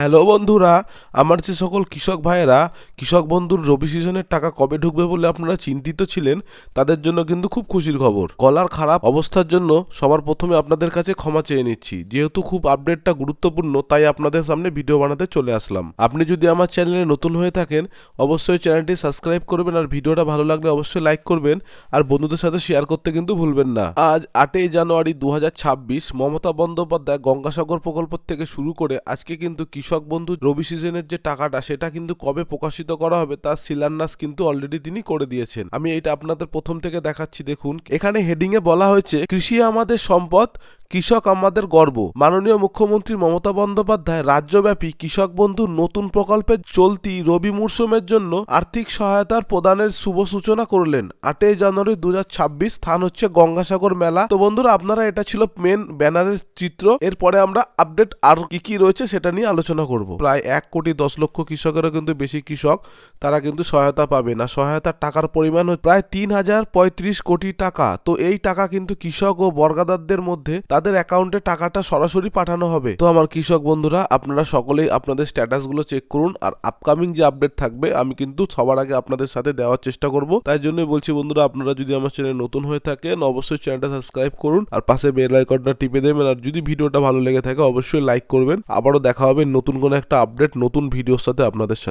Hello বন্ধুরা, আমার যে সকল কৃষক ভাইয়েরা, কৃষক বন্ধুর রবি সিজনের টাকা কবে ঢুকবে বলে আপনারা চিন্তিত ছিলেন, তাদের জন্য কিন্তু খুব খুশির খবর। গলার খারাপ অবস্থার জন্য সবার প্রথমে আপনাদের কাছে ক্ষমা চেয়ে নিচ্ছি। যেহেতু খুব আপডেটটা গুরুত্বপূর্ণ, তাই আপনাদের সামনে ভিডিও বানাতে চলে আসলাম। আপনি যদি আমার চ্যানেলে নতুন হয়ে থাকেন, অবশ্যই চ্যানেলটি সাবস্ক্রাইব করবেন আর ভিডিওটা ভালো লাগলে অবশ্যই লাইক করবেন আর বন্ধুদের সাথে শেয়ার করতে কিন্তু ভুলবেন না। আজ আটই জানুয়ারি দু হাজার ছাব্বিশ, মমতা বন্দ্যোপাধ্যায় গঙ্গাসাগর প্রকল্প থেকে শুরু করে আজকে কিন্তু কৃষক বন্ধু রবি সিজনের যে টাকাটা সেটা কিন্তু কবে প্রকাশিত করা হবে তার শিলান্যাস কিন্তু অলরেডি তিনি করে দিয়েছেন। আমি এটা আপনাদের প্রথম থেকে দেখাচ্ছি, দেখুন। এখানে হেডিং এ বলা হয়েছে, কৃষি আমাদের সম্পদ কৃষক আমাদের গর্ব। মাননীয় মুখ্যমন্ত্রী মমতা বন্দ্যোপাধ্যায় রাজ্যব্যাপী কৃষক বন্ধু নতুন প্রকল্পের চলতি রবি মরশুমের জন্য আর্থিক সহায়তার প্রদানের শুভ সূচনা করলেন। আটই জানুয়ারি দু স্থান হচ্ছে গঙ্গাসাগর মেলা। তো বন্ধুরা, আপনারা এটা ছিল মেন ব্যানারের চিত্র। এরপরে আমরা আপডেট আর কি কি রয়েছে সেটা নিয়ে আলোচনা করব। প্রায় এক কোটি দশ লক্ষ কৃষকেরও কিন্তু বেশি কৃষক, তারা কিন্তু সহায়তা পাবে না। সহায়তার টাকার পরিমাণ প্রায় তিন হাজার পঁয়ত্রিশ কোটি টাকা। তো এই টাকা কিন্তু কৃষক ও বর্গাদারদের মধ্যে তাদের অ্যাকাউন্টে টাকাটা সরাসরি পাঠানো হবে। তো আমার কৃষক বন্ধুরা, আপনারা সকলেই আপনাদের স্ট্যাটাসগুলো চেক করুন আর আপকামিং যে আপডেট থাকবে, আমি কিন্তু সবার আগে আপনাদের সাথে দেওয়ার চেষ্টা করব। তাই জন্যই বলছি বন্ধুরা, আপনারা যদি আমার চ্যানেল নতুন হয়ে থাকেন, অবশ্যই চ্যানেলটা সাবস্ক্রাইব করুন আর পাশে বেল আইকনটা টিপে দেবেন আর যদি ভিডিওটা ভালো লেগে থাকে, অবশ্যই লাইক করবেন। আবারও দেখা হবে নতুন কোনো একটা আপডেট নতুন ভিডিওর সাথে আপনাদের সাথে।